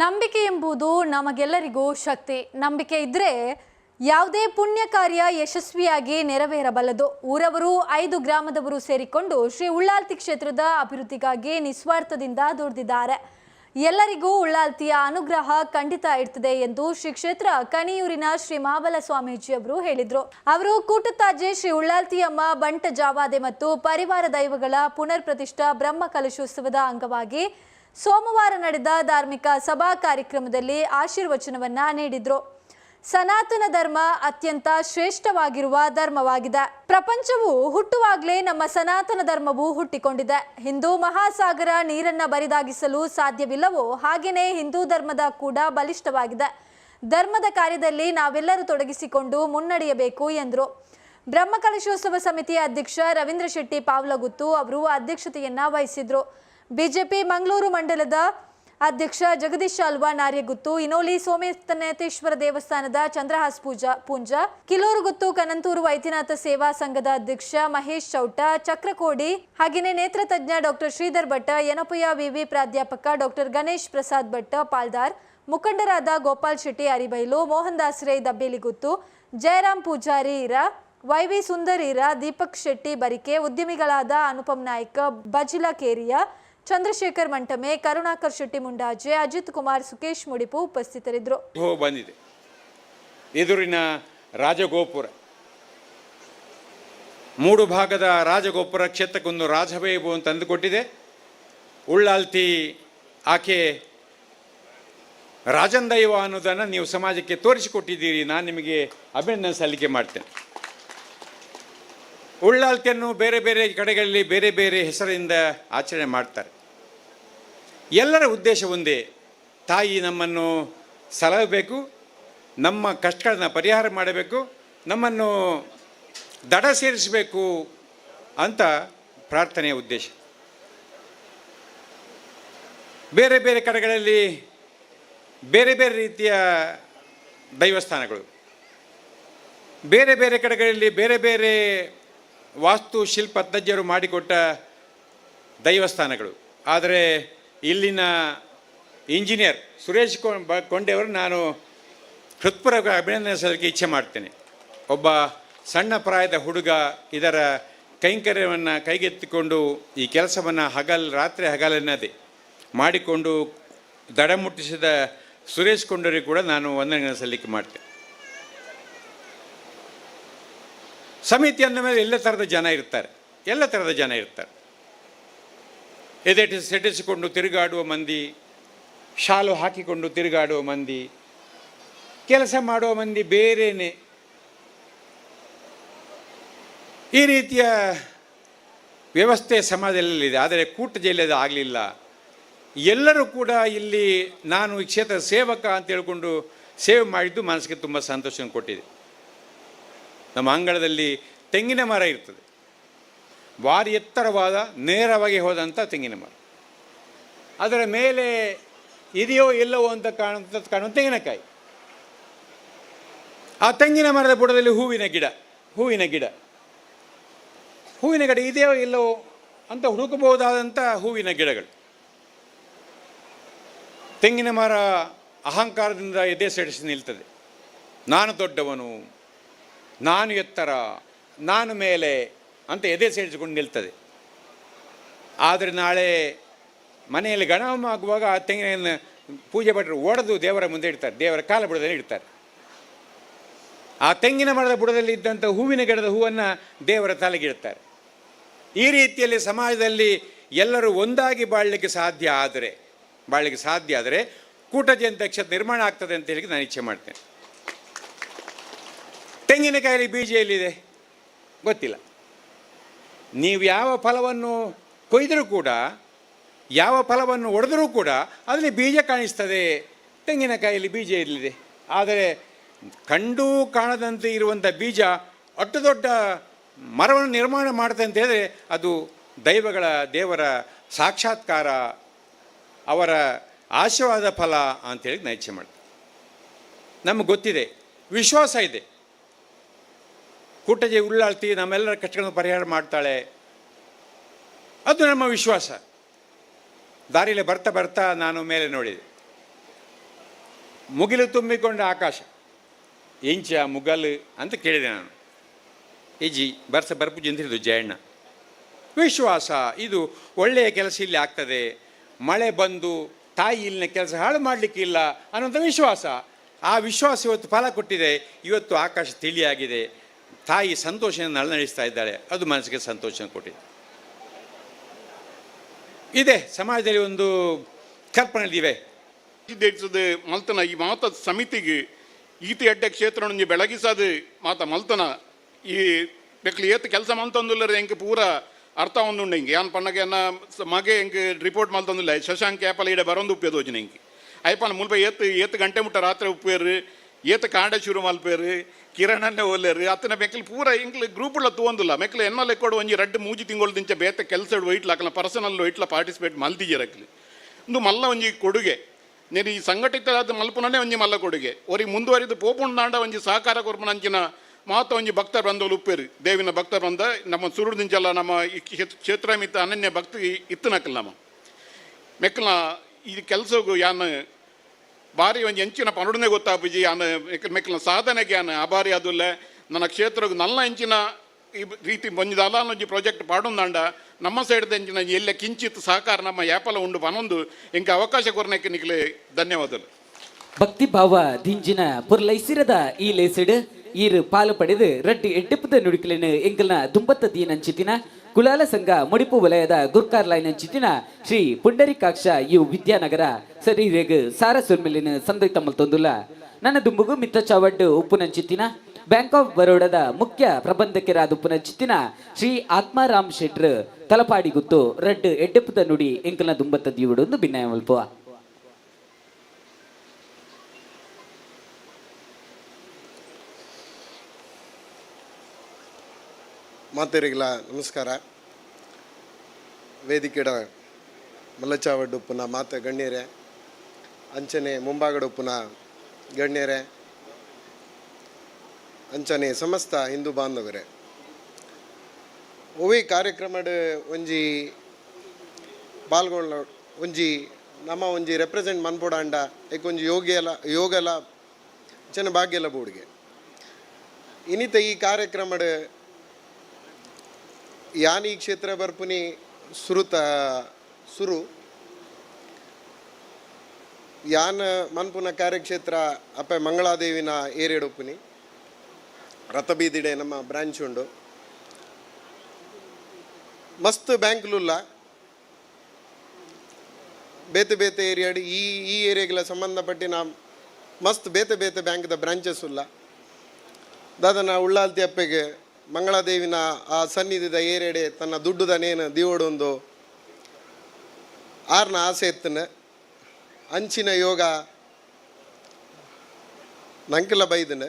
ನಂಬಿಕೆ ಎಂಬುದು ನಮಗೆಲ್ಲರಿಗೂ ಶಕ್ತಿ. ನಂಬಿಕೆ ಇದ್ದರೆ ಯಾವುದೇ ಪುಣ್ಯ ಕಾರ್ಯ ಯಶಸ್ವಿಯಾಗಿ ನೆರವೇರಬಲ್ಲದು. ಊರವರು ಐದು ಗ್ರಾಮದವರು ಸೇರಿಕೊಂಡು ಶ್ರೀ ಉಳ್ಳಾಲ್ತಿ ಕ್ಷೇತ್ರದ ಅಭಿವೃದ್ಧಿಗಾಗಿ ನಿಸ್ವಾರ್ಥದಿಂದ ದುಡಿದಿದ್ದಾರೆ. ಎಲ್ಲರಿಗೂ ಉಳ್ಳಾಲ್ತಿಯ ಅನುಗ್ರಹ ಖಂಡಿತ ಇರ್ತದೆ ಎಂದು ಶ್ರೀ ಕ್ಷೇತ್ರ ಕಣಿಯೂರಿನ ಶ್ರೀ ಸ್ವಾಮೀಜಿ ಅವರು ಹೇಳಿದರು. ಅವರು ಕೂಟತಾಜೆ ಶ್ರೀ ಉಳ್ಳಾಲ್ತಿಯಮ್ಮ ಬಂಟ ಜಾವಾದೆ ಮತ್ತು ಪರಿವಾರ ದೈವಗಳ ಪುನರ್ ಪ್ರತಿಷ್ಠಾ ಬ್ರಹ್ಮ ಕಲಶೋತ್ಸವದ ಅಂಗವಾಗಿ ಸೋಮವಾರ ನಡೆದ ಧಾರ್ಮಿಕ ಸಭಾ ಕಾರ್ಯಕ್ರಮದಲ್ಲಿ ಆಶೀರ್ವಚನವನ್ನ ನೀಡಿದ್ರು. ಸನಾತನ ಧರ್ಮ ಅತ್ಯಂತ ಶ್ರೇಷ್ಠವಾಗಿರುವ ಧರ್ಮವಾಗಿದೆ. ಪ್ರಪಂಚವು ಹುಟ್ಟುವಾಗಲೇ ನಮ್ಮ ಸನಾತನ ಧರ್ಮವು ಹುಟ್ಟಿಕೊಂಡಿದೆ. ಹಿಂದೂ ಮಹಾಸಾಗರ ನೀರನ್ನ ಬರಿದಾಗಿಸಲು ಸಾಧ್ಯವಿಲ್ಲವೋ ಹಾಗೆಯೇ ಹಿಂದೂ ಧರ್ಮದ ಕೂಡ ಬಲಿಷ್ಠವಾಗಿದೆ. ಧರ್ಮದ ಕಾರ್ಯದಲ್ಲಿ ನಾವೆಲ್ಲರೂ ತೊಡಗಿಸಿಕೊಂಡು ಮುನ್ನಡೆಯಬೇಕು ಎಂದರು. ಬ್ರಹ್ಮಕಲಶೋತ್ಸವ ಸಮಿತಿಯ ಅಧ್ಯಕ್ಷ ರವೀಂದ್ರ ಶೆಟ್ಟಿ ಪಾವ್ಲಗುತ್ತು ಅವರು ಅಧ್ಯಕ್ಷತೆಯನ್ನ ವಹಿಸಿದ್ರು. ಬಿಜೆಪಿ ಮಂಗಳೂರು ಮಂಡಲದ ಅಧ್ಯಕ್ಷ ಜಗದೀಶ್ ಅಲ್ವಾ ನಾರ್ಯಗುತ್ತು ಇನೋಲಿ ಸೋಮೇತನೇತೇಶ್ವರ ದೇವಸ್ಥಾನದ ಚಂದ್ರಹಾಸ್ ಪೂಜಾ, ಪೂಂಜ ಕಿಲೂರುಗುತ್ತು ಕನಂತೂರು ವೈದ್ಯನಾಥ ಸೇವಾ ಸಂಘದ ಅಧ್ಯಕ್ಷ ಮಹೇಶ್ ಚೌಟ, ಚಕ್ರಕೋಡಿ ಹಾಗೆಯೇ ನೇತ್ರ ತಜ್ಞ ಡಾಕ್ಟರ್ ಶ್ರೀಧರ್ ಭಟ್ಟ ಯನಪುಯ ವಿವಿ ಪ್ರಾಧ್ಯಾಪಕ ಡಾಕ್ಟರ್ ಗಣೇಶ್ ಪ್ರಸಾದ್ ಭಟ್ಟ ಪಾಲ್ದಾರ್ ಮುಖಂಡರಾದ ಗೋಪಾಲ್ ಶೆಟ್ಟಿ ಅರಿಬೈಲು ಮೋಹನ್ ದಾಸ್ ರೈ ದಬ್ಬೇಲಿಗುತ್ತು, ಜಯರಾಮ್ ಪೂಜಾರಿ ಇರ ವೈವಿ ಸುಂದರ್ ಇರ ದೀಪಕ್ ಶೆಟ್ಟಿ, ಬರಿಕೆ ಉದ್ಯಮಿಗಳಾದ ಅನುಪಮ್ ನಾಯ್ಕ, ಬಜಿಲಾ ಕೇರಿಯ ಚಂದ್ರಶೇಖರ್ ಮಂಟಮೆ, ಕರುಣಾಕರ್ ಶೆಟ್ಟಿ ಮುಂಡಾಜೆ ಅಜಿತ್ ಕುಮಾರ್, ಸುಕೇಶ್ ಮುಡಿಪು ಉಪಸ್ಥಿತರಿದ್ದರು. ಬಂದಿದೆ. ಎದುರಿನ ರಾಜಗೋಪುರ. ಮೂಡು ಭಾಗದ ರಾಜಗೋಪುರ ಕ್ಷೇತ್ರಕ್ಕೊಂದು ರಾಜವೈಭವ ತಂದುಕೊಟ್ಟಿದೆ. ಉಳ್ಳಾಲ್ತಿ ಆಕೆ ರಾಜನ್ ದೈವ ಅನ್ನೋದನ್ನು ನೀವು ಸಮಾಜಕ್ಕೆ ತೋರಿಸಿಕೊಟ್ಟಿದ್ದೀರಿ. ನಾನು ನಿಮಗೆ ಅಭಿನಂದನೆ ಸಲ್ಲಿಕೆ ಮಾಡ್ತೇನೆ. ಉಳ್ಳಾಲ್ತಿಯನ್ನು ಬೇರೆ ಬೇರೆ ಕಡೆಗಳಲ್ಲಿ ಬೇರೆ ಬೇರೆ ಹೆಸರಿಂದ ಆಚರಣೆ ಮಾಡ್ತಾರೆ. ಎಲ್ಲರ ಉದ್ದೇಶ ಒಂದೇ, ತಾಯಿ ನಮ್ಮನ್ನು ಸಲಹಬೇಕು, ನಮ್ಮ ಕಷ್ಟಗಳನ್ನ ಪರಿಹಾರ ಮಾಡಬೇಕು, ನಮ್ಮನ್ನು ದಡ ಸೇರಿಸಬೇಕು ಅಂತ ಪ್ರಾರ್ಥನೆಯ ಉದ್ದೇಶ. ಬೇರೆ ಬೇರೆ ಕಡೆಗಳಲ್ಲಿ ಬೇರೆ ಬೇರೆ ರೀತಿಯ ದೈವಸ್ಥಾನಗಳು. ಬೇರೆ ಬೇರೆ ಕಡೆಗಳಲ್ಲಿ ಬೇರೆ ಬೇರೆ ವಾಸ್ತು ಶಿಲ್ಪ ತಜ್ಞರು ಮಾಡಿಕೊಟ್ಟ ದೈವಸ್ಥಾನಗಳು. ಆದರೆ ಇಲ್ಲಿನ ಇಂಜಿನಿಯರ್ ಸುರೇಶ್ ಕೊಂಡೆಯವರು ನಾನು ಹೃತ್ಪೂರ್ವಕ ಅಭಿನಂದನೆ ಸಲ್ಲಿಕೆ ಇಚ್ಛೆ ಮಾಡ್ತೇನೆ. ಒಬ್ಬ ಸಣ್ಣ ಪ್ರಾಯದ ಹುಡುಗ ಇದರ ಕೈಂಕರ್ಯವನ್ನು ಕೈಗೆತ್ತಿಕೊಂಡು ಈ ಕೆಲಸವನ್ನು ಹಗಲ್, ರಾತ್ರಿ ಹಗಲೆನ್ನದೆ ಮಾಡಿಕೊಂಡು ದಡ ಮುಟ್ಟಿಸಿದ ಸುರೇಶ್ ಕೊಂಡರಿಗೆ ಕೂಡ ನಾನು ವಂದನೆ ಸಲ್ಲಿಕೆ ಮಾಡ್ತೇನೆ. ಸಮಿತಿ ಅಂದ ಮೇಲೆ ಎಲ್ಲ ಥರದ ಜನ ಇರ್ತಾರೆ. ಎಲ್ಲ ಥರದ ಜನ ಇರ್ತಾರೆ. ಎದೆಟಿ ಸೆಟಿಸಿಕೊಂಡು ತಿರುಗಾಡುವ ಮಂದಿ, ಶಾಲು ಹಾಕಿಕೊಂಡು ತಿರುಗಾಡುವ ಮಂದಿ, ಕೆಲಸ ಮಾಡುವ ಮಂದಿ ಬೇರೆಯೇ ಈ ರೀತಿಯ ವ್ಯವಸ್ಥೆ ಸಮಾಜದಲ್ಲಿದೆ. ಆದರೆ ಕೂಟ ಜೈಲದ ಆಗಲಿಲ್ಲ. ಎಲ್ಲರೂ ಕೂಡ ಇಲ್ಲಿ ನಾನು ಈ ಕ್ಷೇತ್ರ ಸೇವಕ ಅಂತ ಹೇಳಿಕೊಂಡು ಸೇವೆ ಮಾಡಿದ್ದು ಮನಸ್ಸಿಗೆ ತುಂಬ ಸಂತೋಷ ಕೊಟ್ಟಿದೆ. ನಮ್ಮ ಅಂಗಳದಲ್ಲಿ ತೆಂಗಿನ ಮರ ಇರ್ತದೆ. ಭಾರಿ ಎತ್ತರವಾದ ನೇರವಾಗಿ ಹೋದಂಥ ತೆಂಗಿನ ಮರ. ಅದರ ಮೇಲೆ ಇದೆಯೋ ಇಲ್ಲವೋ ಅಂತ ಕಾಣುವಂಥದ್ದು ಕಾಣುವ ತೆಂಗಿನಕಾಯಿ. ಆ ತೆಂಗಿನ ಮರದ ಬುಡದಲ್ಲಿ ಹೂವಿನ ಗಿಡ ಹೂವಿನ ಗಿಡ. ಹೂವಿನ ಗಿಡ ಇದೆಯೋ ಇಲ್ಲವೋ ಅಂತ ಹುಡುಕಬಹುದಾದಂಥ ಹೂವಿನ ಗಿಡಗಳು. ತೆಂಗಿನ ಮರ ಅಹಂಕಾರದಿಂದ ಎದೆ ಸೆಡಿಸಿ ನಿಲ್ತದೆ. ನಾನು ದೊಡ್ಡವನು ನಾನು ಎತ್ತರ, ನಾನು ಮೇಲೆ ಅಂತ ಎದೆ ಸೇರಿಸಿಕೊಂಡು ನಿಲ್ತದೆ. ಆದರೆ ನಾಳೆ ಮನೆಯಲ್ಲಿ ಗಣಹೋಮ ಆಗುವಾಗ ಆ ತೆಂಗಿನ ಪೂಜೆ ಭಟ್ರು ಒಡೆದು ದೇವರ ಮುಂದೆ ಇಡ್ತಾರೆ, ದೇವರ ಕಾಲ ಬುಡದಲ್ಲಿ ಇಡ್ತಾರೆ. ಆ ತೆಂಗಿನ ಮರದ ಬುಡದಲ್ಲಿ ಇದ್ದಂಥ ಹೂವಿನ ಗಿಡದ ಹೂವನ್ನು ದೇವರ ತಲೆಗೆ ಇಡ್ತಾರೆ. ಈ ರೀತಿಯಲ್ಲಿ ಸಮಾಜದಲ್ಲಿ ಎಲ್ಲರೂ ಒಂದಾಗಿ ಬಾಳಲಿಕ್ಕೆ ಸಾಧ್ಯ ಆದರೆ, ಬಾಳಲಿಕ್ಕೆ ಸಾಧ್ಯ ಆದರೆ ಕ್ಷೇತ್ರ ನಿರ್ಮಾಣ ಆಗ್ತದೆ ಅಂತ ಹೇಳಿ ನಾನು ಇಚ್ಛೆ ಮಾಡ್ತೇನೆ. ತೆಂಗಿನಕಾಯಲ್ಲಿ ಬೀಜ ಎಲ್ಲಿದೆ? ಗೊತ್ತಿಲ್ಲ. ನೀವು ಯಾವ ಫಲವನ್ನು ಕೊಯ್ದರೂ ಕೂಡ, ಯಾವ ಫಲವನ್ನು ಒಡೆದರೂ ಕೂಡ ಅದರಲ್ಲಿ ಬೀಜ ಕಾಣಿಸ್ತದೆ. ತೆಂಗಿನಕಾಯಲ್ಲಿ ಬೀಜ ಇರಲಿದೆ ಆದರೆ ಕಂಡೂ ಕಾಣದಂತೆ ಇರುವಂಥ ಬೀಜ ಅಷ್ಟು ದೊಡ್ಡ ಮರವನ್ನು ನಿರ್ಮಾಣ ಮಾಡುತ್ತೆ ಅಂತ ಹೇಳಿದ್ರೆ ಅದು ದೈವಗಳ ದೇವರ ಸಾಕ್ಷಾತ್ಕಾರ, ಅವರ ಆಶೀರ್ವಾದ ಫಲ ಅಂತೇಳಿ ನೈಚ್ಛೆ ಮಾಡ್ತಾರೆ. ನಮಗೆ ಗೊತ್ತಿದೆ. ವಿಶ್ವಾಸ ಇದೆ. ಕೂಟಜೆ ಉಳ್ಳಾಳ್ತಿ ನಮ್ಮೆಲ್ಲರ ಕಷ್ಟಗಳನ್ನು ಪರಿಹಾರ ಮಾಡ್ತಾಳೆ. ಅದು ನಮ್ಮ ವಿಶ್ವಾಸ. ದಾರಿಯಲ್ಲಿ ಬರ್ತಾ ಬರ್ತಾ ನಾನು ಮೇಲೆ ನೋಡಿದೆ. ಮುಗಿಲು ತುಂಬಿಕೊಂಡ ಆಕಾಶ. ಇಂಚ, ಮುಗಲು ಅಂತ ಕೇಳಿದೆ ನಾನು. ಈಜಿ ಬರ್ಸ ಬರ್ಪುಜಿ ಅಂತ ಹೇಳಿದ್ದು ಜಯಣ್ಣ ವಿಶ್ವಾಸ, ಇದು ಒಳ್ಳೆಯ ಕೆಲಸ ಇಲ್ಲಿ ಆಗ್ತದೆ. ಮಳೆ ಬಂದು ತಾಯಿ ಇಲ್ಲಿನ ಕೆಲಸ ಹಾಳು ಮಾಡಲಿಕ್ಕಿಲ್ಲ ಅನ್ನೋಂಥ ವಿಶ್ವಾಸ. ಆ ವಿಶ್ವಾಸ ಇವತ್ತು ಫಲ ಕೊಟ್ಟಿದೆ. ಇವತ್ತು ಆಕಾಶ ತಿಳಿಯಾಗಿದೆ. ತಾಯಿ ಸಂತೋಷದಿಂದ ನಳನಡಿಸ್ತಾ ಇದ್ದಾಳೆ ಅದು ಮನಸ್ಸಿಗೆ ಸಂತೋಷ ಕೊಟ್ಟಿದೆ. ಇದೆ, ಸಮಾಜದಲ್ಲಿ ಒಂದು ಕಲ್ಪನೆಗಳಿವೆ ದೇಶದ ಮಲ್ತನ, ಈ ಮಾತ ಸಮಿತಿಗೆ, ಈತಿ ಅಡ್ಡ ಕ್ಷೇತ್ರ ಬೆಳಗಿಸದು, ಮಾತ ಮಲ್ತನ, ಈ ಬೆಕ್ಲಿ ಏತ್ ಕೆಲಸ ಮಲ್ತಂದುಲ್ಲರ ಹೆಂಗೆ ಪೂರ ಅರ್ಥ ಒಂದುಂಡು ಹಿಂಗೆ? ಯಾನ್ ಪಣ್ಣಗೆ ಅನ್ನ ಮಗೆ ಹೆಂಗೆ ರಿಪೋರ್ಟ್ ಮಲ್ತಂದಿಲ್ಲ? ಶಶಾಂಕ್ ಆ್ಯಪಲ್ ಇಡ ಬರೋಂದು ಉಪ್ಪೇದು ಹೋಜಿನ ಹಿಂಗೆ? ಐಪನ ಮುಲ್ಪ ಏತ್ ಏತ್ ಗಂಟೆ ಮುಟ್ಟ ರಾತ್ರಿ ಉಪ್ಪೇರು ಏತ್ ಕಾಂಡ ಶುರು ಮಲ್ಪೇರು ಕಿರಣನ್ನೇ ಒಲ್ಲೇರು ಅತ್ತನ ಮೆಕ್ಲು ಪೂರ ಇಂಕ್ಲು ಗ್ರೂಪ್ ಉಳ್ಳ ತೂವಂದಿಲ್ಲ ಮೆಕ್ಲು ಎನ್ನಲ್ಲ ಕೊಡು ಒಂಜಿ ರಡ್ಡು ಮೂಜಿ ತಿಂಗಳು ದಿಂಚ ಬೇತೆ ಕೆಲಸ ಒಯ್ಟ್ಲ ಅಕಲ ಪರ್ಸನಲ್ ಒಯ್ಟ್ಲ ಪಾರ್ಟಿಸಿಪೇಟ್ ಮಲ್ತಿಜರಕ್ಲಿ ಒಂದು ಮಲ್ಲ ಒಂಜಿ ಕೊಡುಗೆ నేను ఈ సంఘటిత మలుపుననే ಒಂಜಿ ಮಲ್ಲ ಕೊಡುಗೆ ಒರಿ ಮುಂದುವರಿದು ಪೋಪುಂಡಾಂಡ ಒಂಜಿ ಸಹಕಾರ ಕೊರ್ಪುನಂಚಿನ ಮಾತ ಒಂಜಿ ಭಕ್ತರ ಬಂದವರು ಉಪ್ಪೇರು ದೇವಿನ ಭಕ್ತರ ಬಂದ ನಮ್ಮ ಸುರುದಿಂಚಲ್ಲ ನಮ್ಮ ಈ ಕ್ಷೇತ್ರ- ಕ್ಷೇತ್ರ ಮಿತ್ತ ಅನನ್ಯ ಭಕ್ತಿ ಇತ್ತನಕಲ್ ನಮ್ಮ ಮೆಕ್ಕಲ ಈ ಕೆಲಸಗೂ ಯಾನ್ ಬಾರಿ ಒಂಜಿ ಎಂಚಿನ ಪನುಡನೆ ಗೊತ್ತಾಪುಜಿ ಅನ್ನ ಮೆಕ್ಕಲ ಸಾಧನೆಗೆ ಅನ್ನ ಆಭಾರಿ ಅದುಲ್ಲ ನನ್ನ ಕ್ಷೇತ್ರಕ್ಕೆ ನಲ್ಲ ಎಂಚಿನ ಈ ರೀತಿ ಒಂಜಿ ದಲಾಲ್ ಒಂಜಿ ಪ್ರಾಜೆಕ್ಟ್ ಪಾಡೊಂದಾಂಡ ನಮ್ಮ ಸೈಡ್ ಎಂಚಿನ ಎಲ್ಲ ಕಿಂಚಿತ್ ಸಹಕಾರ ನಮ್ಮ ಯಾಪಲ ಉಂಡು ಪನೊಂದು ಇಂಕ ಅವಕಾಶ ಕೊರನೆಕ್ಕೆ ನಿಕ್ಲೆ ಧನ್ಯವಾದಗಳು. ಭಕ್ತಿ ಭಾವ ದಿಂಜಿನ ಪುರ್ಲೈಸಿರದ ಈ ಲೇಸಿಡ್, ಈರು ಪಾಲು ಪಡೆದು ರಡ್ಡಿ ಎಡ್ಡೆಪ್ಪದ ನುಡಿಕಲಿನ ಎಂಗಲ್ನ ದುಂಬತ್ತ ದೀನಂಚಿತಿನ ಕುಲಾಲ ಸಂಘ ಮುಡಿಪು ವಲಯದ ಗುರ್ಕಾರ್ ಚಿತ್ತಿನ ಶ್ರೀ ಪುಂಡರಿಕಾಕ್ಷ ಯು ವಿದ್ಯಾನಗರ ಸಾರ ಸುರ್ಮಿಲಿನ ಸಂದೈತ ಮಲ್ತೊಂದುಲ್ಲ ನನ್ನ ದುಂಬುಗು ಮಿತ್ರ ಚಾವಡ್ಡು ಉಪ್ಪುನಂಚಿತ್ತಿನ ಬ್ಯಾಂಕ್ ಆಫ್ ಬರೋಡದ ಮುಖ್ಯ ಪ್ರಬಂಧಕರಾದ ಉಪ್ಪುನಂಚಿತ್ತಿನ ಶ್ರೀ ಆತ್ಮಾರಾಮ್ ಶೆಟ್ರ್ ತಲಪಾಡಿ ಗುತ್ತು ರಡ್ಡು ಎಡ್ಡೆಪ್ಪದ ನುಡಿ ಎಂಕಲ್ನ ದುಂಬತ್ತ ದೀವುಡೊಂದು ಭಿನ್ನಯ ಮಲ್ಪುವ ಮಾತೆರಿಗಳ ನಮಸ್ಕಾರ. ವೇದಿಕೆಡ ಮಲ್ಲಚಾವಡ್ಡು ಉಪ್ಪುನ ಮಾತೆ ಗಣ್ಯರೇ, ಅಂಚನೆ ಮುಂಭಾಗಡ ಉಪ್ಪುನ ಗಣ್ಯರೇ, ಅಂಚನೆ ಸಮಸ್ತ ಹಿಂದೂ ಬಾಂಧವರೇ. ಒವಿ ಕಾರ್ಯಕ್ರಮಡ್ ಒಂಜಿ ಪಾಲ್ಗೊಳ್ಳ, ಒಂಜಿ ನಮ್ಮ ಒಂಜಿ ರೆಪ್ರೆಸೆಂಟ್ ಮನ್ಪೊಡಾಂಡ ಏಕೊಂಜಿ ಯೋಗಿಯಲ, ಯೋಗಲ ಚೆನ್ನ ಭಾಗ್ಯಲ ಬೋಡ್ಗೆ ಇನಿತ ಈ ಕಾರ್ಯಕ್ರಮಡ್ ಯಾನ್ ಕ್ಷೇತ್ರ ಬರ್ಪುನಿ ಸುರುತ, ಸುರು. ಯಾನ್ ಮನ್ಪುನ ಕಾರ್ಯಕ್ಷೇತ್ರ ಅಪ್ಪ ಮಂಗಳಾದೇವಿನ ಏರೇಡೊಪ್ಪುನಿ. ರಥಬೀದಿಡೆ ನಮ್ಮ ಬ್ರಾಂಚ್ ಉಂಡು. ಮಸ್ತ್ ಬ್ಯಾಂಕ್ಲುಲ್ಲ. ಬೇತೆ ಬೇತೆ ಏರಿಯಾಡ್ ಈ ಈ ಏರಿಯಾಗೆಲ್ಲ ಸಂಬಂಧಪಟ್ಟಿನ ಮಸ್ತ್ ಬೇತೆ ಬೇತೆ ಬ್ಯಾಂಕ್ದ ಬ್ರಾಂಚಸ್ ಉಲ್ಲ ದಾದನ ಉಳ್ಳಾಲ್ತಿ ಅಪ್ಪೆಗೆ ಮಂಗಳಾದೇವಿನ ಆ ಸನ್ನಿಧಿದ ಏರೆಡೆ ತನ್ನ ದುಡ್ಡುದ ನೇನು ಒಂದು ಆರ್ನ ಆಸೆ ಎತ್ತನ ಅಂಚಿನ ಯೋಗ ನಂಕಲ ಬೈದನ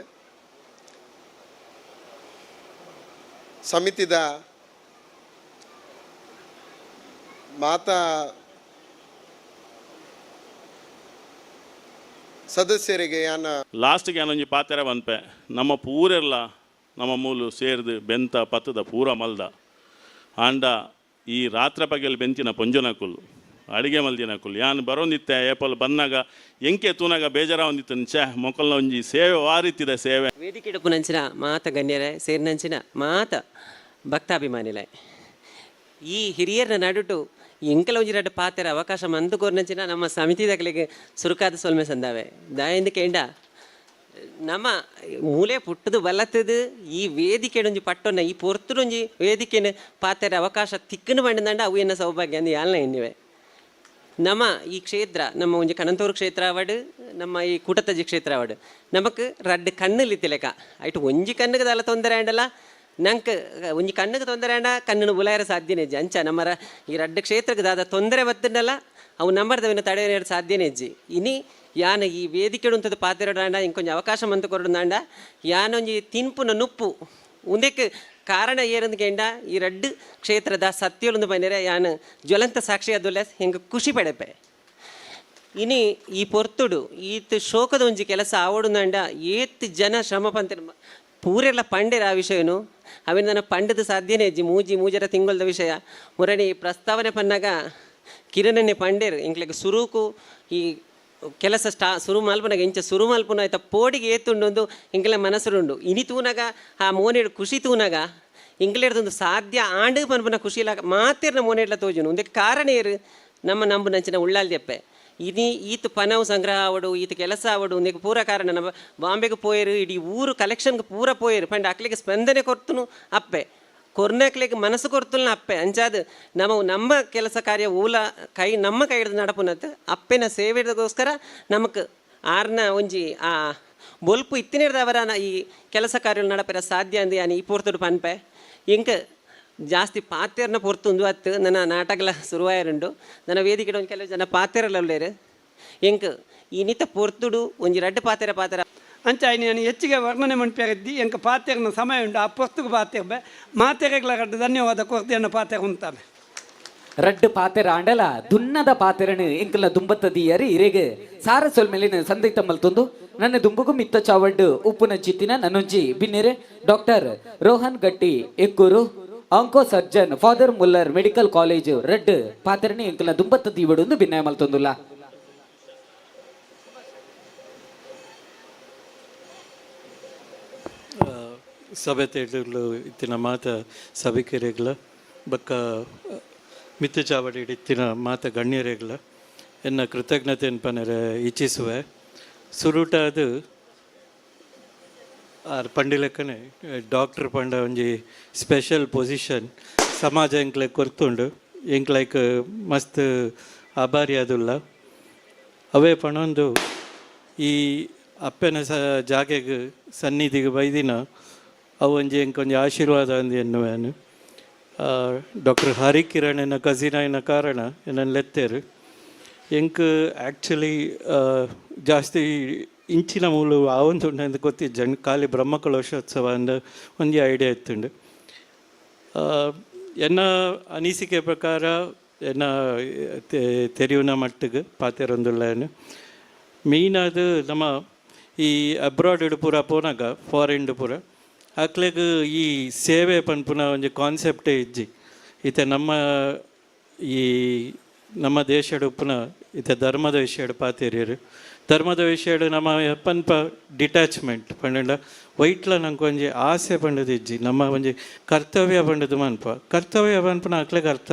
ಸಮಿತಿದ ಮಾತಾ ಸದಸ್ಯರಿಗೆ ಯಾನ ಲಾಸ್ಟ್ಗೆ ಏನೊಂಜಿ ಪಾತ್ರ ಬಂದ್ಪೆ. ನಮ್ಮ ಪೂರೆಲ್ಲ ನಮ್ಮ ಮೂಲು ಸೇರ್ದು ಬೆಂತ ಪತ್ತದ ಪೂರ ಮಲ್ದ. ಆಂಡ ಈ ರಾತ್ರ ಪಗೆಲ್ ಬೆಂತಿನ ಪೊಂಜನಕುಲ್ ಅಡಿಗೆ ಮಲ್ದಿನಕುಲು ಯಾನ್ ಬರೋಂದಿತ್ತೆ ಏಪಲ್ ಬಂದಾಗ ಎಂಕೆ ತೂನಾಗ ಬೇಜಾರ ಹೊಂದಿತ್ತು ಚಹ ಮೊಕಲ್ನ ಒಂಜಿ ಸೇವೆ ವಾರಿತ್ತಿದ ಸೇವೆ. ವೇದಿಕೆಡುಪು ನಂಚಿನ ಮಾತ ಗಣ್ಯರೇ, ಸೇರಿನಂಚಿನ ಮಾತ ಭಕ್ತಾಭಿಮಾನಿಲೆ. ಈ ಹಿರಿಯರ ನಡುಟು ಎಂಕಲ ಒಂಜಿರಡು ಪಾತೆರ ಅವಕಾಶ ಮಂದು ಕೋರ್ನಂಚಿನ ನಮ್ಮ ಸಮಿತಿ ದಗಲಿಗೆ ಸುರುಕಾದ ಸೊಲ್ಮೆ ಸಂದಾವೆ. ದಾಯಿಂದ ಕೇಂಡ ನಮ್ಮ ಮೂಲೆ ಪುಟ್ಟದು ಬಲ್ಲತ್ತದು ಈ ವೇದಿಕೆ ಒಂಜಿ ಪಟ್ಟೊನ್ನ ಈ ಪೊರ್ತುಡೊಂಜಿ ವೇದಿಕೆನ ಪಾತ್ರ ಅವಕಾಶ ತಿಕ್ಕನ ಬಂಡದಂಡ ಅವು ಎನ್ನ ಸೌಭಾಗ್ಯ ಅಂದು ಯಾಲ್ನ ಎನ್ನಿವೆ. ನಮ್ಮ ಈ ಕ್ಷೇತ್ರ, ನಮ್ಮ ಒಂಜಿ ಕನಂತೂರು ಕ್ಷೇತ್ರ ಅವಡು ನಮ್ಮ ಈ ಕುಟತಜಿ ಕ್ಷೇತ್ರ ಅವಡು ನಮಕ್ ರಡ್ಡು ಕಣ್ಣುಲಿತ್ತಿಲೆಕ ಐಟು ಒಂಜಿ ಕಣ್ಣಿಗೆ ದಲ ತೊಂದರೆ ಅಂಡಲ್ಲ ನಂಗೆ ಒಂಜಿ ಕಣ್ಣಿಗೆ ತೊಂದರೆ ಆಂಡ ಕಣ್ಣನ್ನು ಬುಲಾಯರ ಸಾಧ್ಯನೇ ಇಜ್ಜಿ. ಅಂಚ ನಮ್ಮರ ಈ ರಡ್ಡು ಕ್ಷೇತ್ರಕ್ಕೆ ದಾದ ತೊಂದರೆ ಬತ್ತಂಡಲ್ಲ ಅವು ನಂಬರ್ದವಿನ ತಡೆಯೋ ಸಾಧ್ಯನೇ ಇಜ್ಜಿ. ಇನಿ ಯಾನ ಈ ವೇದಿಕೆ ಉಂತದ ಪಾತಿರಡಾಂಡ, ಇಂಕೊಂಜಿ ಅವಕಾಶ ಮಂತು ಯಾನ್ ಒಂಜಿ ತಿನ್ಪುನ ನುಪ್ಪು. ಉಂದಕ್ಕೆ ಕಾರಣ ಏನಂದ್ ಕೇಂಡ, ಈ ರಡ್ಡು ಕ್ಷೇತ್ರದ ಸತ್ಯೊಲೊಂದು ಬಂದರೆ ಯಾನು ಜ್ವಲಂತ ಸಾಕ್ಷಿ ಅದುಲ್ಲ ಹೆಂಗೆ ಖುಷಿ ಪಡೆಪೆ. ಇನಿ ಈ ಪೊರ್ತುಡು, ಈತ್ ಶೋಕದ ಒಂಜಿ ಕೆಲಸ ಆವಡುಂದಂಡ ಏತ್ ಜನ ಶ್ರಮ ಪಂತ ಪೂರೆಲ್ಲ ಪಂಡೆರ ಆ ವಿಷಯನು. ಅವಿನ ನನ್ನ ಪಂಡದ ಸಾಧ್ಯನೇ ಇಜ್ಜಿ ಮೂಜಿ ಮೂಜರ ತಿಂಗಳದ ವಿಷಯ. ಮುರಣಿ ಪ್ರಸ್ತಾವನೆ ಪನ್ನಾಗ ಕಿರಣನೆ ಪಂಡೇರು. ಇಂಕ್ಲೆಗ್ ಸುರೂಕು, ಈ ಕೆಲಸ ಸ್ಟಾ, ಸುರು ಮಲ್ಪನಾಗ, ಇಂಚ ಸುರು ಮಲ್ಪುನ ಆಯ್ತಾ, ಪೋಡಿಗೆ ಏತುಂಡು ಇಂಕಲ ಮನಸ್ಸುಂಡು ಇನಿ ತೂನಾಗ, ಆ ಮೋನೇಡು ಖುಷಿ ತೂನಾಗ ಇಂಗ್ಲೇಡ್ದೊಂದು ಸಾಧ್ಯ ಆಂಡು ಪನ್ಪುನ ಖುಷಿಲ ಮಾತಿರ್ನ ಮೋನೇಡ್ಲ ತೋಜುನು. ಒಂದೇ ಕಾರಣ ಏರು, ನಮ್ಮ ನಂಬು ನಂಚಿನ ಉಳ್ಳಾಲ್ದೆಪ್ಪೆ ಇನಿ ಈತ ಪನವು ಸಂಗ್ರಹ ಆವಡು ಈತ ಕೆಲಸ ಆವಡು ಒಂದೇ ಪೂರ ಕಾರಣ. ನಮ್ಮ ಬಾಂಬೆಗೆ ಪೋಯರು, ಇಡೀ ಊರು ಕಲೆಕ್ಷನ್ಗೆ ಪೂರ ಪೋಯರು. ಪಂಡ ಅಕ್ಲಿಗೆ ಸ್ಪಂದನೆ ಕೊರ್ತನು ಕೊರ್ನಕ್ಲಿಗೆ ಮನಸ್ಸು ಕೊರ್ತುಲ್ನ ಅಪ್ಪೆ. ಅಂಚಾದ ನಮ್ಮ ನಮ್ಮ ಕೆಲಸ ಕಾರ್ಯ ಊಲ, ಕೈ, ನಮ್ಮ ಕೈ ಹಿಡಿದು ನಡಪುನತ್ ಅಪ್ಪೆನ ಸೇವೆಗೋಸ್ಕರ ನಮಕ್ ಆರ್ನ ಒಂಜಿ, ಆ, ಬೊಲ್ಪು ಇತ್ತಿನಿಡ್ದವರ ಈ ಕೆಲಸ ಕಾರ್ಯ ನಡಪೆರ ಸಾಧ್ಯ ಅಂದೆ ಅನಿ ಈ ಪೂರ್ತುಡು ಪನ್ಪೆ. ಇಂಕ ಜಾಸ್ತಿ ಪಾತ್ಯರ್ನ ಪೊರ್ತು ಒಂದು ಅತ್ತು. ನನ್ನ ನಾಟಕಲ ಶುರುವಾಯರುಂಡು ನನ್ನ ವೇದಿಕೆ ಕೆಲವು ಜನ ಪಾತ್ಯರಲ್ಲ ಉಳ್ಳೇರು ಇಂಕ ಇನಿತ ಪೊರ್ತುಡು, ಒಂಜಿ ರಡ್ಡು ಪಾತ್ರೆ ಪಾತ್ರ ಅಂಚ ನಾನು ಹೆಚ್ಚಿಗೆ ವರ್ಣನೆ ಮನ್ಪೇರಿದ್ದಿ ಎಂಕ ಪಾತೆರ್ನ ಸಮಯ ಉಂಡು. ಆ ಪುಸ್ತಕ ಪಾತೆರ್ಬೆ ಮಾತೆರೆಗಳ ರಡ್ಡು ಧನ್ಯವಾದ ಕೊರತೆಯನ್ನು ಪಾತ್ರ ಉಂತಾನೆ. ರಡ್ಡು ಪಾತೆರ ಆಂಡಲ, ದುನ್ನದ ಪಾತೆರನು ದುಂಬತ್ತ ದುಂಬತ್ತದಿಯರಿ ಇರೆಗೆ ಸಾರ ಸೊಲ್ಮೆಲಿನ ಸಂದಿಗ್ಧ ಮಲ್ತೊಂದು ನನ್ನ ದುಂಬುಗು ಮಿತ್ತ ಚಾವಡ್ಡು ಉಪ್ಪುನ ಚಿತ್ತಿನ ನನ್ನೊಂಜಿ ಬಿನ್ನೆರೆ. Doctor Rohan Gatti Ekkur onco surgeon, father Muller medical college red ಪಾತೆರನಿ ದುಂಬತ್ತ ದುಂಬತ್ತದಿ ಇವಡು ಭಿನ್ನಾಯ ಮಲ್ತೊಂದುಲ್ಲ. ಸಭೆ ತೆಗೆದು ಇತ್ತಿನ ಮಾತ ಸಭಿಕರಿಗಳ ಬಕ್ಕ ಮಿತ್ತು ಚಾವಡಿ ಇತ್ತಿನ ಮಾತ ಗಣ್ಯರೆಗಳ ಎನ್ನ ಕೃತಜ್ಞತೆ ಪನರೆ ಇಚ್ಛಿಸುವೆ. ಸುರುಟಾದ ಆರ್ ಪಂಡಿಲಕ್ಕನೆ ಡಾಕ್ಟರ್ ಪಂಡ ಒಂಜಿ ಸ್ಪೆಷಲ್ ಪೊಸಿಷನ್ ಸಮಾಜ ಎಂಕ್ಲೆ ಕೊರ್ತುಂಡು. ಎಂಕ್ಲೈಕ್ ಮಸ್ತ್ ಆಭಾರಿ ಅದುಲ್ಲ ಅವೇ ಪಣೊಂದು ಈ ಅಪ್ಪನ ಸ, ಜಾಗೆಗೆ ಸನ್ನಿಧಿಗೆ ಬೈದಿನ ಅವು ಒಂಜಿ ಎಂಕೊಂಜಿ ಆಶೀರ್ವಾದ ಅಂದು ಎನ್ನುವೇನು ಡಾಕ್ಟರ್ ಹರಿಕಿರಣನ ಕಸಿನ ಕಾರಣ ಎನ್ನ ಲೆತ್ತೇರು. ಎಂಕ್ ಆ್ಯಕ್ಚುಲಿ ಜಾಸ್ತಿ ಇಂಚಿನ ಮೂಲು ಆ ಒಂದು ಉಂಡು ಗೊತ್ತಿದ್ದ ಜನ ಖಾಲಿ ಬ್ರಹ್ಮಕಲೋಶೋತ್ಸವ ಅಂದ ಒಂಜಿ ಐಡಿಯಾ ಇತ್ತುಂಡು. ಎನ್ನ ಅನಿಸಿಕೆ ಪ್ರಕಾರ ಎನ್ನ ತೆರಿಯುನ ಮಟ್ಟಿಗೆ ಮಟ್ಟಿಗೆ ಮೀನ್ ಅದು ನಮ್ಮ ಈ ಅಬ್ರಾಡ್ ಪೂರ ಪೋನಾಗ ಫಾರಿನ್ ಪೂರ ಅಕ್ಲೆಗ್ ಈ ಸೇವೆ ಪನ್ಪುನ ಒಂಜಿ ಕಾನ್ಸೆಪ್ಟೇ ಇಜ್ಜಿ. ಈತ ನಮ್ಮ ಈ ನಮ್ಮ ದೇಶಡ್ ಉಪ್ಪುನ ಈತ ಧರ್ಮದ ವಿಷಯಡ್ ಪಾತೆರಿಯರು. ಧರ್ಮದ ವಿಷಯಡ್ ನಮ್ಮ ಪನ್ಪ ಡಿಟ್ಯಾಚ್ಮೆಂಟ್ ಪಂಡ ವೈಟ್ಲ ನಂಗೆ ಒಂಜಿ ಆಸೆ ಪಂಡದು ಇಜ್ಜಿ. ನಮ್ಮ ಒಂಜಿ ಕರ್ತವ್ಯ ಪಂಡದು ಮನ್ಪ. ಕರ್ತವ್ಯ ಪನ್ಪುನ ಅಕ್ಲೆಗ್ ಅರ್ಥ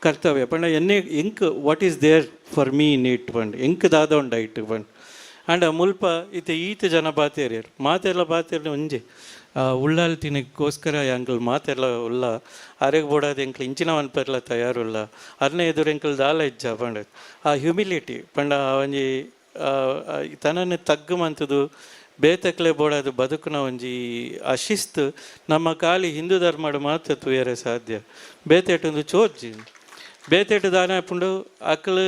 ಕರ್ತವ್ಯ ಪಂಡ ಎನ್ನೆ ಎಂಕ್ what is there for me in it ಪಂಡ್. ಎಂಕ್ ದಾದ ಉಂಡ ಇಟ್ಟು ಪಂಡ್. ಆಂಡ ಮುಲ್ಪ ಇತ್ತೆ ಈತ ಜನ ಬಾತೇರಿಯರು. ಮಾತೆಲ್ಲ ಬಾತೇರಿ ಒಂಜಿ. ಉಳ್ಳಾಲ್ ತಿನಕ್ಕೋಸ್ಕರ ಎಂಕಲ್ ಮಾತೆಲ್ಲ ಉಲ್ಲ ಅರೆಗ್ ಬೋಡಾದ ಎಂಕಲ್ ಇಂಚಿನ ಪರ್ಲ ತಯಾರುಲ್ಲ ಅರ್ನೆ ಎದುರು ಎಂಕಲ್ ದಾಲ ಇಜ್ಜ ಪಂಡ ಆ ಹ್ಯುಮಿಲಿಟಿ, ಪಂಡ ಒಂಜಿ ತನನ್ನು ತಗ್ಗು ಮಂತದು, ಬೇತಕ್ಲೆ ಬೋಡಾದು ಬದುಕುನ ಒಂಜಿ ಅಶಿಸ್ತು ಶಿಸ್ತು, ನಮ್ಮ ಕಾಲಿ ಹಿಂದೂ ಧರ್ಮಡು ಮಾತ್ರ ತುಯರೆ ಸಾಧ್ಯ. ಬೇತೆಟೊಂದು ಚೋರ್ಜಿ. ಬೇತೆಟ್ಟು ದಾನ ಪುಂಡು ಅಕ್ಳು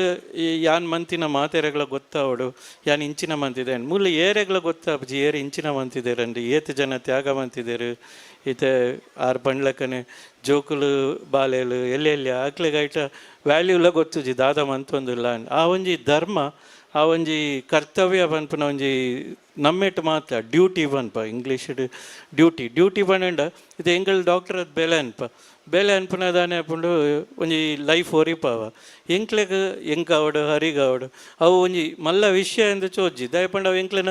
ಯಾನ್ ಮಂತಿನ ಮಾತೆರೆಗಳ ಗೊತ್ತಾವಡು ಯಾನ್ ಇಂಚಿನ ಮಂತಿದೆ ಮೂಲ ಏರೆಗಳ ಗೊತ್ತಾಪಜಿ ಏರೆ ಇಂಚಿನ ಮಂತಿದ್ದೇರು ಅಂಡ್ ಏತು ಜನ ತ್ಯಾಗ ಮಂತಿದ್ದೇರು ಇತೆ ಆರು ಪಂಡ್ಲಕ್ಕನೆ ಜೋಕುಲು, ಬಾಲೆಲು ಎಲ್ಲಿ ಎಲ್ಲಿ ವ್ಯಾಲ್ಯೂ ವ್ಯಾಲ್ಯೂಲ ಗೊತ್ತುಜಿ, ದಾದ ಮಂತೊಂದುಲ್ಲ ಆ ಒಂಜಿ ಧರ್ಮ, ಆ ಒಂಜಿ ಕರ್ತವ್ಯ ಪನ್ಪುನ ಒಂಜಿ ನಮ್ಮೆಟ್ ಮಾತ್ರ, ಡ್ಯೂಟಿ ಪನ್ಪ ಇಂಗ್ಲೀಷ್ ಡ್ಯೂಟಿ. ಡ್ಯೂಟಿ ಪಂಡ ಇದು ಎಂಗಲ್ ಡಾಕ್ಟರ್ ಅದು ಬೆಲೆ ಅನ್ಪ ಬೇಲೆ ಅನ್ಪುನದಾನೆ ಅಪ್ಪುಂಡು ಒಂಜಿ ಲೈಫ್ ಒರಿಪಾವ ಎಂಕ್ಲೆಗ್ ಎಂಕಾವಡು, ಹರಿಗಾವಡು, ಅವು ಒಂಜಿ ಮಲ್ಲ ವಿಷಯ ಎಂದು ಚೋಜಿ ದಯಪಂಡ ಅವು ಎಂಕ್ಲೆನ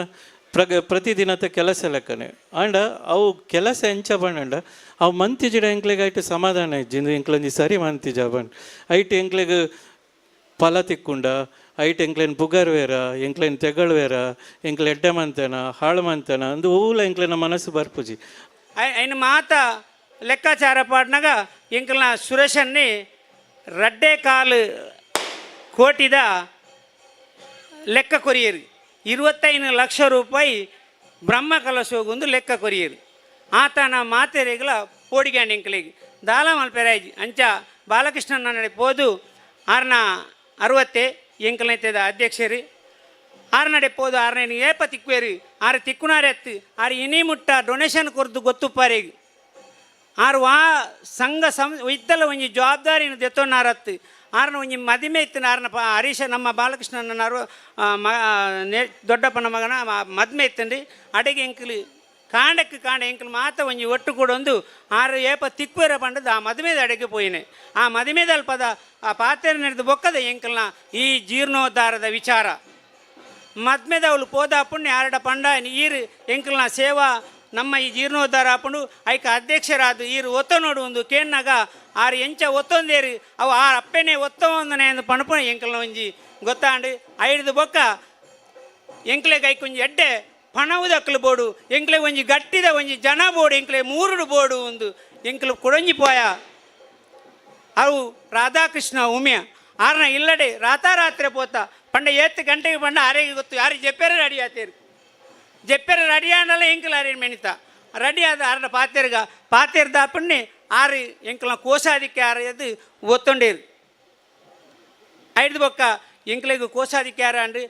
ಪ್ರಗ ಪ್ರತಿದಿನತ ಕೆಲಸ ಲೆಕ್ಕನೆ. ಆಂಡ ಅವು ಕೆಲಸ ಎಂಚ ಪಂಡ ಅವು ಮಂತಿಜಿಡ ಎಂಕ್ಲೆಗೆ ಐಟು ಸಮಾಧಾನ ಇಜ್ಜಿಂದು ಎಂಕ್ಲೊಂಜಿ ಸರಿ ಮಂತಿಜ ಪಂಡ್. ಐಟು ಎಂಕ್ಲೆಗೆ ಫಲ ತಿಕ್ಕುಂಡ, ಐಟ್ ಎಂಕ್ಲೇನ್ ಪುಗರ್ ವೇರ, ಎಂಕ್ಲೇನ್ ತೆಗಳ್ ವೇರ ಎಂಕ್ಲೆ ಎಡ್ಡೆ ಮಂತನ, ಹಾಳು ಮಂತನ, ಅಂದು ಊಲ ಎಂಕ್ಲೆನ ಮನಸ್ಸು ಬರ್ಪುಜಿ. ಐನ ಮಾತಾ ಲೆಕ್ಕಾಚಾರ ಪಾಡಿನಾಗ ಇಂಕಲ್ನ ಸುರೇಶನ್ನಿ ರಡ್ಡೆ ಕಾಲು ಕೋಟಿದ ಲೆಕ್ಕ ಕೊರಿಯರು. ಇರುವತ್ತೈದು ಲಕ್ಷ ರೂಪಾಯಿ ಬ್ರಹ್ಮ ಕಲಸೋಗೊಂದು ಲೆಕ್ಕ ಕೊರಿಯರು. ಆತನ ಮಾತೆರೆಗಳ ಪೋಡಿಗ್ಯಾಂಡ್ ಇಂಕ್ಲಿಗೆ. ದಾಲ ಮಲ್ಪೆರಾಯ್ ಅಂಚ ಬಾಲಕೃಷ್ಣನ ನಡೆ ಪೋದು ಆರ್ನ ಅರವತ್ತೆ ಎಂಕಲೈತದ ಅಧ್ಯಕ್ಷರಿ. ಆರು ನಡೆಪೋದು ಆರನೇ ಏಪ ತಿಕ್ಕುವೆರು. ಆರು ತಿಕ್ಕುನಾರೆತ್ತು ಆರು ಇನಿ ಮುಟ್ಟ ಡೊನೇಷನ್ ಕೊರ್ದು ಗೊತ್ತುಪ್ಪಾರಿಗೆ. ಆರು ವಾ ಸಂಘ ಸಂ ಇದ್ದಲ್ಲ ಒಂಜಿ ಜವಾಬ್ದಾರಿನ ದೆತ್ತೊನ್ನಾರತ್ತು ಆರ್ನ ಒಂಜಿ ಮದಿಮೆ ಇತ್ತಿನ ಆರ್ನ ಪ ಹರೀಶ ನಮ್ಮ ಬಾಲಕೃಷ್ಣನವರು ಮ ದೊಡ್ಡಪ್ಪನ ಮಗನ ಮದ್ಮೆ ಇತ್ತಂಡಿ. ಅಡೆಗೆ ಎಂಕಲು, ಕಾಂಡಕ್ಕೆ ಕಾಂಡ ಎಂಕಲು ಮಾತ ಒಂಜಿ ಒಟ್ಟು ಕೂಡ ಒಂದು ಆರು ಏಪ ತಿಕ್ವೇರ ಪಂಡದ ಆ ಮದುವೆದ ಅಡೆಗೆ ಆ ಮದುವೆದ ಅಲ್ಪದ ಆ ಪಾತ್ರೆ ನಡೆದು ಬೊಕ್ಕದ ಎಂಕಲ್ನ ಈ ಜೀರ್ಣೋದ್ಧಾರದ ವಿಚಾರ. ಮದ್ಮೆದವಳು ಪೋದಾಪುಣ್ಯ ಆರಡ ಪಂಡ ಈರು ಎಂಕಲ್ನ ಸೇವಾ ನಮ್ಮ ಈ ಜೀರ್ಣೋದ್ಧಾರ ಆಪುಂಡು ಐಕ ಅಧ್ಯಕ್ಷರಾದ ಈರು ಒತ್ತ ನೋಡು ಒಂದು ಕೇನ್ನಾಗ ಆರು ಎಂಚ ಒತ್ತೊಂದೇರಿ ಅವು ಆ ಅಪ್ಪೆನೆ ಒತ್ತ ಒಂದನೆ ಎಂದು ಪಣಪಣ ಎಂಕಲ್ನ ಒಂಜಿ ಗೊತ್ತಾಂಡು. ಐದು ಬೊಕ್ಕ ಎಂಕ್ಲೆ ಕೈ ಕೊಂಚ ಎಡ್ಡೆ ಪಣವುದಕ್ಕಲು ಬೋಡು, ಎಂಕ್ಲೆ ಒಂಜಿ ಗಟ್ಟಿದ ಒಂಜಿ ಜನ ಬೋಡು, ಎಂಕ್ಲೆ ಮೂರುಡು ಬೋಡು ಒಂದು ಎಂಕ್ಲು ಕುಡಂಜಿ ಪೋಯ. ಅವು ರಾಧಾಕೃಷ್ಣ ಉಮ್ಯ, ಆರ್ನ ಇಲ್ಲಡೆ ರಾತಾರಾತ್ರಿ ಪೋತ, ಪಂಡ ಏತ್ ಗಂಟೆಗೆ ಪಂಡ ಆರೆಗೆ ಗೊತ್ತು ಯಾರಿಗೆ ಜಪ್ಪೇರ ರೆಡಿ ಆತೇರು ಜೆಪ್ಪೆರ ರೆಡಿ ಆನಲ್ಲ ಎಂಕಲ್ ಆರಿ ಮೆಣಿತ ರೆಡಿ ಆದ ಆರಡ ಪಾತೆರ್ಗ ಪಾತೆರ್ದ ಪುಣ್ಣೆ ಆರು ಎಂಕಲ್ನ ಕೋಸಾದಿಕ್ಕೆ ಆರು ಎದ್ದು ಒತ್ತೊಂಡೇರು ಐದು ಬೊಕ್ಕ ಎಂಕ್ಲೆಗೂ ಕೋಸಾದಿಕ್ಕೆ ಆರ ಅಂಡು